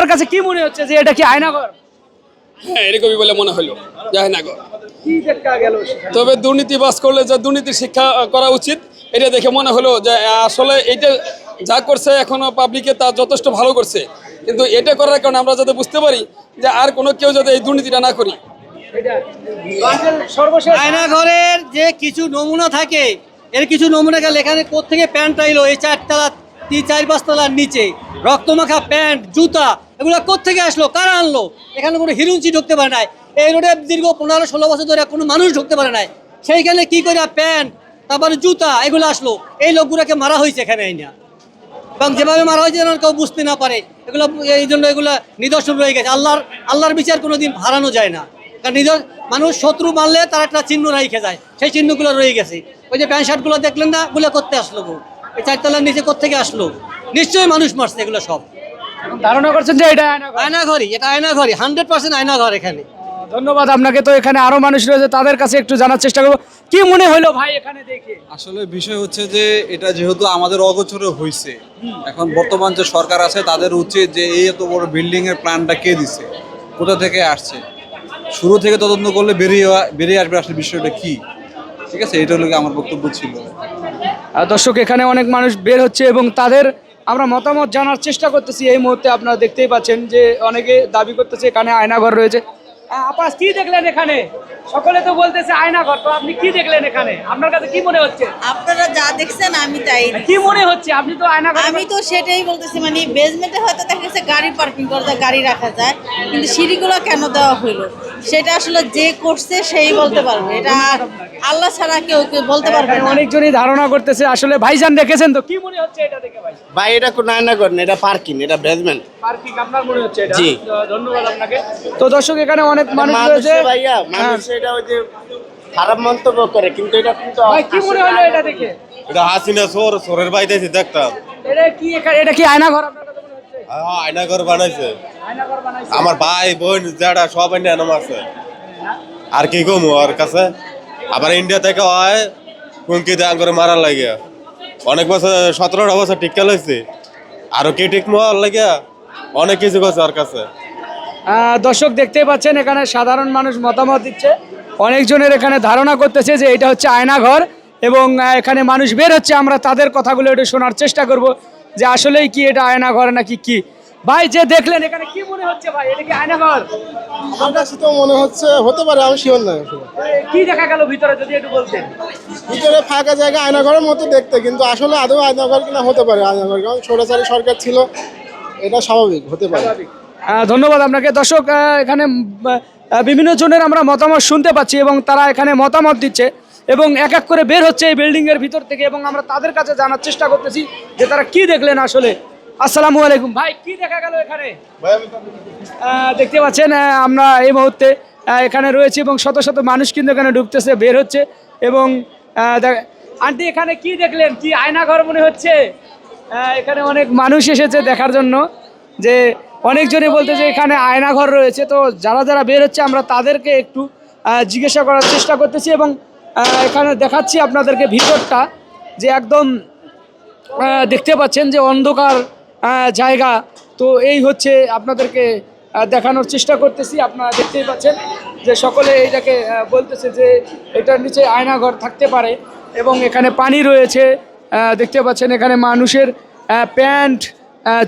আপনার কাছে কি মনে হচ্ছে যে এটা কি আয়নাঘর? হ্যাঁ এরকমই বলে মনে হলো সেখানে? তবে দুর্নীতি বাস করলে যে দুর্নীতি শিক্ষা করা উচিত এটা দেখে মনে হলো যে আসলে এইটা যা করছে এখনও পাবলিকে তা যথেষ্ট ভালো করছে। কিন্তু এটা করার কারণে আমরা যাতে বুঝতে পারি যে আর কোনো কেউ যাতে এই দুর্নীতিটা না করি। এটা সর্বশেষ আয়নাঘরের যে কিছু নমুনা থাকে এর কিছু নমুনা গেলে। এখানে কোথেকে প্যান্ট আইলো? এই চারতলা তিন চার পাঁচতলার নিচে। রক্তমাখা প্যান্ট জুতা এগুলো কোথেকে আসলো? কারা আনলো? এখানে কোনো হিরুঞ্চি ঢুকতে পারে নাই। এই রোডে দীর্ঘ পনেরো ষোলো বছর ধরে কোনো মানুষ ঢুকতে পারে নাই। সেইখানে কি করে প্যান্ট, তারপরে জুতা, এগুলো আসলো। এই লোকগুলোকে মারা হয়েছে এখানে এই না এবং যেভাবে মারা হয়েছে যেন কেউ বুঝতে না পারে, এগুলো, এই জন্য এগুলো নিদর্শন রয়ে গেছে। আল্লাহর আল্লাহর বিচার কোনোদিন হারানো যায় না। কারণ নিদর, মানুষ শত্রু মারলে তার একটা চিহ্ন রেখে যায়। সেই চিহ্নগুলো রয়ে গেছে। ওই যে প্যান্ট শার্টগুলো দেখলেন না, ওগুলো করতে আসলো গো? এই চারতলার নিচে কোথেকে আসলো? নিশ্চয়ই মানুষ মারছে এগুলো সব। ধারণা করছেন যে এটা আয়নাঘর? আয়নাঘরই এটা আয়নাঘরই হান্ড্রেড পার্সেন্ট আয়নাঘর এখানে। ধন্যবাদ আপনাকে তো এখানে আরও মানুষ রয়েছে তাদের কাছে একটু জানার চেষ্টা করব। কি মনে হলো ভাই এখানে দেখে? আসলে বিষয় হচ্ছে যে এটা যেহেতু আমাদের অগোচরে হয়েছে এখন বর্তমান যে সরকার আছে তাদের উচিত যে এই এত বড় বিল্ডিং এর প্ল্যানটা কে দিছে কোথা থেকে আসছে? শুরু থেকে তদন্ত করলে বেরিয়ে বেরিয়ে আসবে আসলে বিষয়টা কি? ঠিক আছে এটা হলো আমার বক্তব্য ছিল। দর্শক এখানে অনেক মানুষ বের হচ্ছে এবং তাদের আমরা মতামত জানার চেষ্টা করতেছি এই মুহূর্তে। আপনারা দেখতেই পাচ্ছেন যে অনেকে দাবি করতেছে এখানে আয়নাঘর রয়েছে। আপনার আপা কি দেখলেন এখানে? সকলে তো বলতেছে আয়নাঘর তো আপনি কি দেখলেন এখানে? আপনার কাছে কি মনে হচ্ছে? আপনারা যা দেখছেন আমি তাই কি মনে হচ্ছে? আপনি তো আয়নাঘর আমি তো সেটাই বলতেছি মানে বেজমেন্টে হয়তো দেখা গেছে গাড়ি পার্কিং করা যায় গাড়ি রাখা যায় কিন্তু সিঁড়িগুলো কেন দেওয়া হইল? সেটা আসলে যে করছে সেই বলতে পারবে এটা আল্লাহ ছাড়া কেউ কেউ বলতে পারবে না। অনেকজনই ধারণা করতেছে আসলে ভাইজান দেখেছেন তো? কি মনে হচ্ছে এটা দেখে ভাই? ভাই এটা কোনো আয়না করেন এটা পার্কিং এটা বেসমেন্ট পার্কিং আপনার মনে হচ্ছে এটা? জি। তো ধন্যবাদ আপনাকে। তো দর্শক এখানে অনেক মানুষ রয়েছে। ভাইয়া হ্যাঁ। মানুষ এটা ওই যে খারাপ মন্তব্য করে কিন্তু এটা কিন্তু ভাই কি মনে হলো এটা দেখে? এটা হাসিনা সোর সোরের বাড়িতে দেখতাম। এটা কি এটা কি আয়নাঘর আপনার কাছে মনে হচ্ছে আয়নাঘর বানাইছে। আমার ভাই বোন যারা সব এনে নাম আছে আর কি কম ওর কাছে? আবার ইন্ডিয়া থেকে হয় কুঙ্কি দান করে মারার লাগে। অনেক বছর সতেরোটা বছর টিকা লাগছে আরও কি ঠিক মার লাগে? অনেক কিছু করছে ওর কাছে। দর্শক দেখতেই পাচ্ছেন এখানে সাধারণ মানুষ মতামত দিচ্ছে। অনেকজনের এখানে ধারণা করতেছে যে এটা হচ্ছে আয়নাঘর এবং এখানে মানুষ বের হচ্ছে। আমরা তাদের কথাগুলো একটু শোনার চেষ্টা করব। যে আসলেই কি এটা আয়না আয়নাঘর নাকি কি? ভাই যে দেখলেন এখানে কি মনে হচ্ছে ভাই? এটা কি আয়নাঘর আমার কাছে তো মনে হচ্ছে হতে পারে আমি শিওর না কি দেখা গেল ভিতরে যদি একটু বলতেন? ভিতরে ফাঁকা জায়গা আয়নাঘরের মতো দেখতে কিন্তু আসলে আদৌ আয়নাঘর কিনা হতে পারে আয়নাঘর কারণ সৌরাচারী সরকার ছিল এটা স্বাভাবিক হতে পারে। ধন্যবাদ আপনাকে। দর্শক এখানে বিভিন্ন জনের আমরা মতামত শুনতে পাচ্ছি এবং তারা এখানে মতামত দিচ্ছে। এবং এক এক করে বের হচ্ছে এই বিল্ডিং এর ভিতর থেকে এবং আমরা তাদের কাছে জানার চেষ্টা করতেছি যে তারা কি দেখলেন আসলে। আসসালামু আলাইকুম। ভাই কি দেখা গেল এখানে? দেখতে পাচ্ছেন আমরা এই মুহূর্তে এখানে রয়েছি এবং শত শত মানুষ কিন্তু এখানে ঢুকতেছে বের হচ্ছে এবং আন্টি এখানে কি দেখলেন? কি আয়নাঘর মনে হচ্ছে? এখানে অনেক মানুষ এসেছে দেখার জন্য যে অনেকজনই বলতে যে এখানে আয়নাঘর রয়েছে। তো যারা যারা বের হচ্ছে আমরা তাদেরকে একটু জিজ্ঞাসা করার চেষ্টা করতেছি এবং এখানে দেখাচ্ছি আপনাদেরকে ভিতরটা, যে একদম দেখতে পাচ্ছেন যে অন্ধকার জায়গা। তো এই হচ্ছে আপনাদেরকে দেখানোর চেষ্টা করতেছি। আপনারা দেখতেই পাচ্ছেন যে সকলে এইটাকে বলতেছে যে এটার নিচে আয়নাঘর থাকতে পারে এবং এখানে পানি রয়েছে। দেখতে পাচ্ছেন এখানে মানুষের প্যান্ট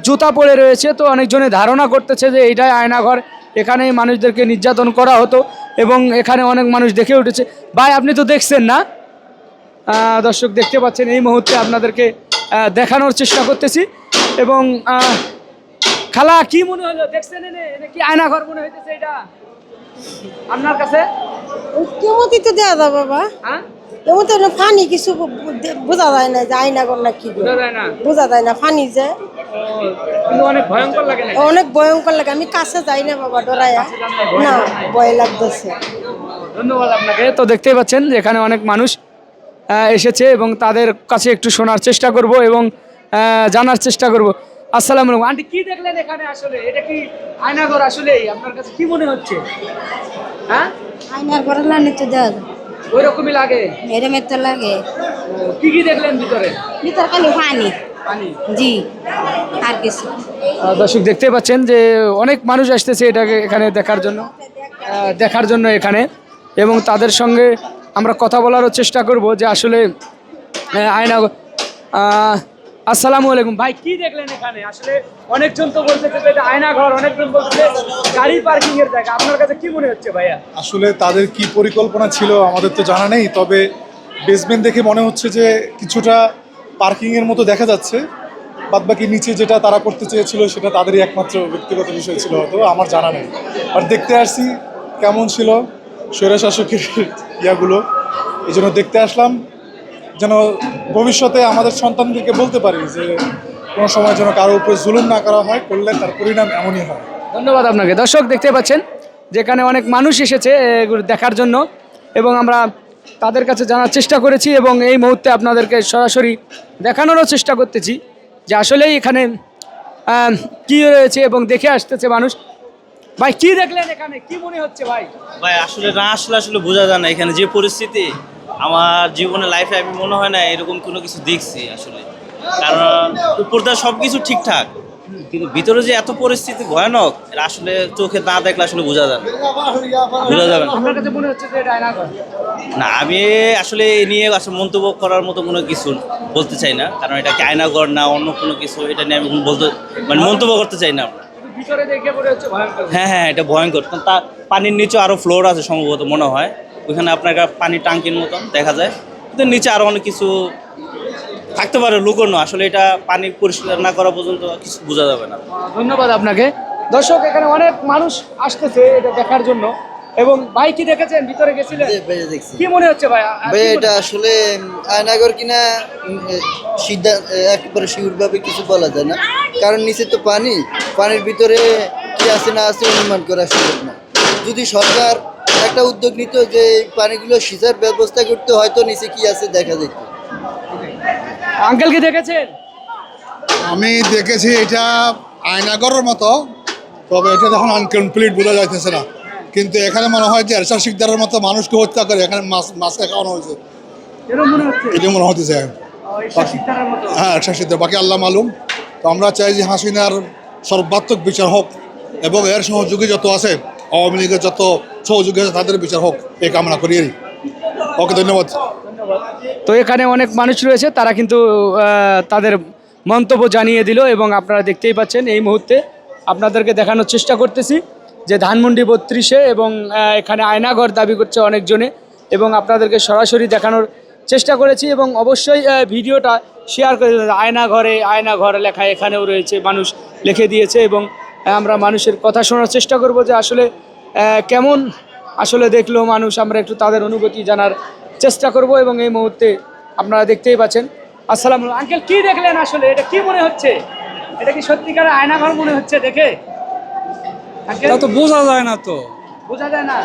জুতা পরে রয়েছে। তো অনেকজনে ধারণা করতেছে যে এইটাই আয়নাঘর। এখানেই মানুষদেরকে নির্যাতন করা হতো এবং এখানে অনেক মানুষ দেখে উঠেছে। ভাই আপনি তো দেখছেন না? দর্শক দেখতে পাচ্ছেন এই মুহূর্তে আপনাদেরকে দেখানোর চেষ্টা করতেছি এবং খালা কি মনে হলো? দেখছেন এনে? কি আয়নাঘর মনে হইতেছে এটা? আপনার কাছে? কেমতি তো দেওয়া যায় বাবা। হ্যাঁ? ফানি কিছু বোঝা যায় না যে আয়না কর না কি বোঝা যায় না। বোঝা যায় না ফানি যে। অনেক ভয়ঙ্কর লাগে অনেক ভয়ঙ্কর লাগে। আমি কাছে যাই না বাবা ডরাইয়া। না ভয় লাগতেছে। ধন্যবাদ আপনাকে। তো দেখতেই পাচ্ছেন এখানে অনেক মানুষ এসেছে এবং তাদের কাছে একটু শোনার চেষ্টা করব এবং জানার চেষ্টা করব। আসসালামু আলাইকুম। আন্টি কি দেখলেন এখানে আসলে? এটা কি আয়নাঘর আসলে আপনার কাছে কি মনে হচ্ছে? হ্যাঁ? আইনার ঘরে লানি তো যায় ওই রকমই লাগে? এরম তো লাগে। কি কি দেখলেন ভিতরে? ভিতর খালি ফানি জি আর কিছু দর্শক দেখতে পাচ্ছেন যে অনেক মানুষ আসতেছে এটাকে এখানে দেখার জন্য দেখার জন্য এখানে। এবং তাদের সঙ্গে আমরা কথা বলারও চেষ্টা করব যে আসলে আয়না আসসালামু আলাইকুম। ভাই কি দেখলেন এখানে? আসলে অনেকজন তো বলতেছে যে এটা আয়না ঘর অনেকজন বলতেছে গাড়ি পার্কিং এর জায়গা। আপনার কাছে কি মনে হচ্ছে ভাইয়া? আসলে তাদের কি পরিকল্পনা ছিল আমাদের তো জানা নেই তবে বেসমেন্ট দেখে মনে হচ্ছে যে কিছুটা পার্কিংয়ের মতো দেখা যাচ্ছে। বাদবাকি নিচে যেটা তারা করতে চেয়েছিল, সেটা তাদেরই একমাত্র ব্যক্তিগত বিষয় ছিল হয়তো, আমার জানা নেই। আর দেখতে আসছি কেমন ছিল স্বৈরশাসকের ইয়াগুলো। এই জন্য দেখতে আসলাম। যেন ভবিষ্যতে আমাদের সন্তানদেরকে বলতে পারি যে, কোনো সময় যেন কারোর উপরে জুলুম না করা হয়, করলে তার পরিণাম এমনই হয়। ধন্যবাদ আপনাকে। দর্শক, দেখতে পাচ্ছেন, যেখানে অনেক মানুষ এসেছে দেখার জন্য। এবং আমরা তাদের কাছে জানার চেষ্টা করেছি এবং এই মুহূর্তে আপনাদেরকে সরাসরি দেখানোরও চেষ্টা করতেছি যে আসলেই এখানে কি রয়েছে এবং দেখে আসতেছে মানুষ। ভাই, কি দেখলেন এখানে? কি মনে হচ্ছে ভাই? ভাই, আসলে না, আসলে আসলে বোঝা যায় না। এখানে যে পরিস্থিতি, আমার জীবনে লাইফে আমি মনে হয় না এরকম কোনো কিছু দেখছি আসলে। কারণ, উপরটা সব কিছু ঠিকঠাক। কিন্তু ভিতরে যে এত পরিস্থিতি ভয়ানক এটা আসলে চোখে না দেখলে আসলে বোঝা না। বোঝা যাবে না। আমি আসলে এ নিয়ে আসলে মন্তব্য করার মতো কোনো কিছু বলতে চাই না কারণ এটা কি আয়নাঘর না অন্য কোনো কিছু এটা নিয়ে আমি বলতে মানে মন্তব্য করতে চাই না। হ্যাঁ হ্যাঁ এটা ভয়ঙ্কর। কারণ তার পানির নিচে আরও ফ্লোর আছে সম্ভবত মনে হয়। ওইখানে আপনার পানির টাঙ্কির মতন দেখা যায়। কিন্তু নিচে আরও অনেক কিছু থাকতে পারে লুকোনো। আসলে এটা পানি পরিষ্কার না করা পর্যন্ত কিছু বোঝা যাবে না। ধন্যবাদ আপনাকে। দর্শক এখানে অনেক মানুষ আসতেছে এটা দেখার জন্য। এবং ভাই কি দেখেছেন? ভিতরে গেছিলেন? কি মনে হচ্ছে ভাই? ভাই এটা আসলে আয়নাগর কিনা সিদ্ধান্ত একেবারে শিউরভাবে কিছু বলা যায় না। কারণ নিচে তো পানি। পানির ভিতরে কি আছে না আছে অনুমান করা সম্ভব না। যদি সরকার একটা উদ্যোগ নিত যে পানিগুলো সিজার ব্যবস্থা করতে হয়তো নিচে কি আছে দেখা যেত। আঙ্কেল কি দেখেছেন? আমি দেখেছি এটা আয়নাগরের মতো তবে এটা তখন আনকমপ্লিট বোঝা যাইতেছে না। কিন্তু এখানে মনে হয় যে এরশাদ শিকদারের মতো মানুষকে হত্যা করে এখানে মাছ মাছ খাওয়ানো হয়েছে। এটা মনে হতেছে হ্যাঁ এরশাদ শিকদার। বাকি আল্লাহ মালুম। তো আমরা চাই যে হাসিনার সর্বাত্মক বিচার হোক এবং এর সহযোগী যত আছে আওয়ামী লীগের যত সহযোগী আছে তাদের বিচার হোক। এই কামনা করি। ওকে ধন্যবাদ। তো এখানে অনেক মানুষ রয়েছে, তারা কিন্তু তাদের মন্তব্য জানিয়ে দিল এবং আপনারা দেখতেই পাচ্ছেন এই মুহূর্তে আপনাদেরকে দেখানোর চেষ্টা করতেছি যে ধানমন্ডি বত্রিশে এবং এখানে আয়নাঘর দাবি করছে অনেকজনে এবং আপনাদেরকে সরাসরি দেখানোর চেষ্টা করেছি এবং অবশ্যই ভিডিওটা শেয়ার করে। আয়নাঘরে, আয়নাঘর লেখা এখানেও রয়েছে, মানুষ লিখে দিয়েছে এবং আমরা মানুষের কথা শোনার চেষ্টা করব যে আসলে কেমন আসলে দেখল মানুষ, আমরা একটু তাদের অনুভূতি জানার চেষ্টা করব এবং এই মুহূর্তে আপনারা দেখতেই পাচ্ছেন। আসসালামু আঙ্কেল কি দেখলেন আসলে? এটা কি মনে হচ্ছে? এটা কি সত্যিকার আয়নাঘর মনে হচ্ছে দেখে? তো বোঝা যায় না তো। বোঝা যায় না?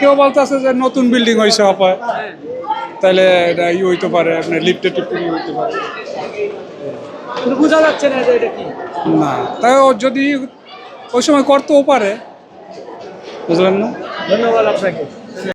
কেউ বলতেছে যে নতুন বিল্ডিং হয়েছে অপায় তাহলে এটা ই হইতে পারে আপনার লিফটে হইতে পারে। বোঝা যাচ্ছে না এটা কি? না তাও যদি ওই সময় করতেও পারে। বুঝলেন না? ধন্যবাদ আপনাকে।